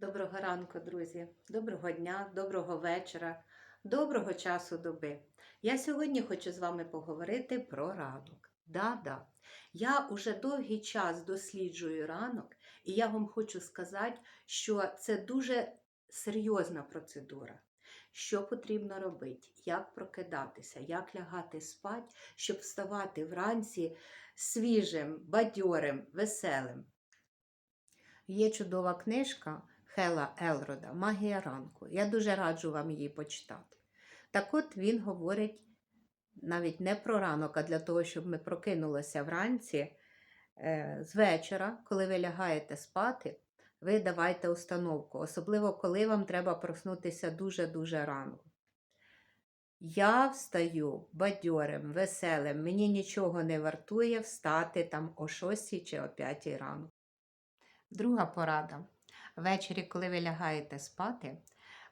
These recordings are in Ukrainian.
Доброго ранку, друзі, доброго дня, доброго вечора, доброго часу доби. Я сьогодні хочу з вами поговорити про ранок. Да-да, я уже довгий час досліджую ранок, і я вам хочу сказати, що це дуже серйозна процедура. Що потрібно робити, як прокидатися, як лягати спати, щоб вставати вранці свіжим, бадьорим, веселим. Є чудова книжка Хела Елрода Магія ранку. Я дуже раджу вам її почитати. Так от він говорить навіть не про ранок, а для того, щоб ми прокинулися вранці е, з вечора, коли ви лягаєте спати, ви давайте установку, особливо коли вам треба проснутися дуже-дуже рано. Я встаю бадьорим, веселим, мені нічого не вартує встати там о 6 чи о 5 рано. Друга порада. Ввечері, коли ви лягаєте спати,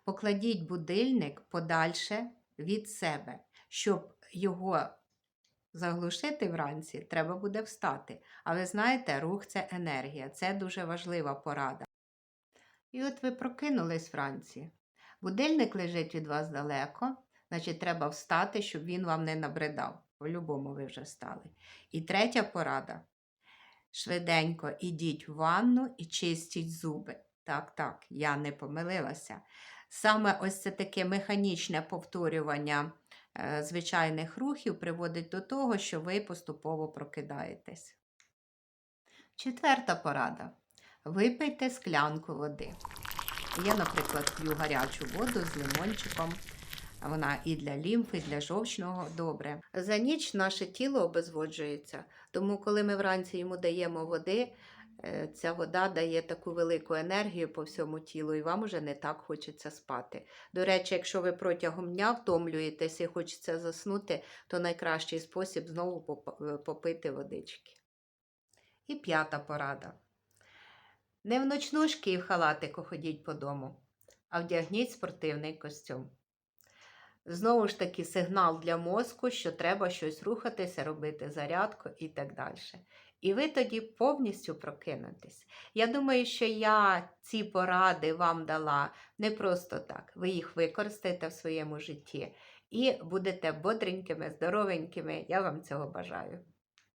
покладіть будильник подальше від себе, щоб його заглушити вранці, треба буде встати. А ви знаєте, рух це енергія, це дуже важлива порада. І от ви прокинулись вранці. Будильник лежить від вас далеко, значить, треба встати, щоб він вам не набридав. По-любому ви вже встали. І третя порада. Швиденько ідіть в ванну і чистіть зуби. Так, так, я не помилилася. Саме ось це таке механічне повторювання е, звичайних рухів приводить до того, що ви поступово прокидаєтесь. Четверта порада. Випийте склянку води. Я, наприклад, п'ю гарячу воду з лимончиком. Вона і для лімфи, і для жовчного добре. За ніч наше тіло обезводжується, тому коли ми вранці йому даємо води, ця вода дає таку велику енергію по всьому тілу, і вам уже не так хочеться спати. До речі, якщо ви протягом дня втомлюєтесь і хочеться заснути, то найкращий спосіб знову е, попити водички. І п'ята порада. Не в ночнушки і в халатику ходіть по дому, а вдягніть спортивний костюм. Знову ж таки, сигнал для мозку, що треба щось рухатися, робити зарядку і так далі. І ви тоді повністю прокинетесь. Я думаю, що я ці поради вам дала не просто так. Ви їх використаєте в своєму житті і будете бодренькими, здоровенькими. Я вам цього бажаю.